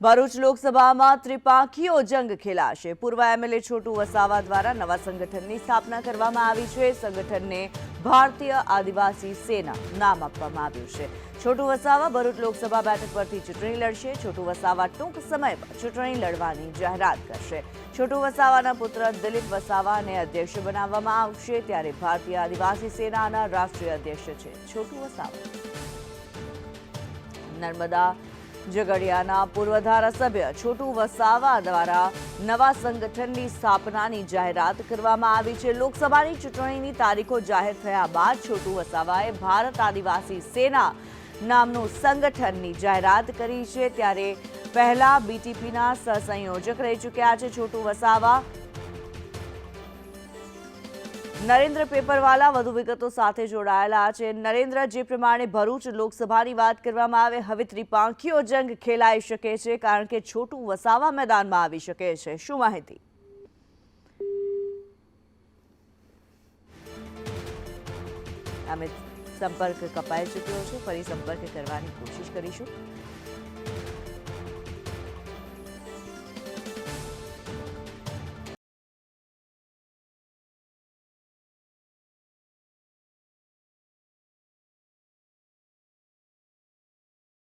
ભરૂચ લોકસભામાં ત્રિપાંખીઓ જંગ ખેલાશે. પૂર્વ એમએલએ છોટુ વસાવા દ્વારા નવા સંગઠનની સ્થાપના કરવામાં આવી છે. સંગઠનને ભારતીય આદિવાસી સેના નામ આપવામાં આવ્યું છે. છોટુ વસાવા ભરૂચ લોકસભા બેઠક પરથી ચૂંટણી લડશે. છોટુ વસાવા ટૂંક સમયમાં ચૂંટણી લડવાની જાહેરાત કરશે. છોટુ વસાવાના પુત્ર દિલીપ વસાવાને અધ્યક્ષ બનાવવામાં આવશે. ત્યારે ભારતીય આદિવાસી સેનાના રાષ્ટ્રીય અધ્યક્ષ છે છોટુ વસાવા. નર્મદા ઝઘડિયાના પૂર્વ ધારાસભ્ય છોટુ વસાવા દ્વારા નવા સંગઠનની સ્થાપનાની જાહેરાત કરવામાં આવી છે. લોકસભાની ચૂંટણીની તારીખો જાહેર થયા બાદ છોટુ વસાવાએ ભારત આદિવાસી સેના નામનું સંગઠનની જાહેરાત કરી છે. ત્યારે પહેલા બીટીપીના સહસંયોજક રહી ચૂક્યા છે છોટુ વસાવા. નરેન્દ્ર પેપરવાલા વધુ વિગતો સાથે જોડાયેલા છે. નરેન્દ્ર, જે પ્રમાણે ભરૂચ લોકસભાની વાત કરવામાં આવે, હવે ત્રિપાંખીઓ જંગ ખેલાઈ શકે છે, કારણ કે છોટું વસાવા મેદાનમાં આવી શકે છે. શું માહિતી? અમે સંપર્ક કપાઈ ચૂક્યો છે. ફરી સંપર્ક કરવાની કોશિશ કરીશું.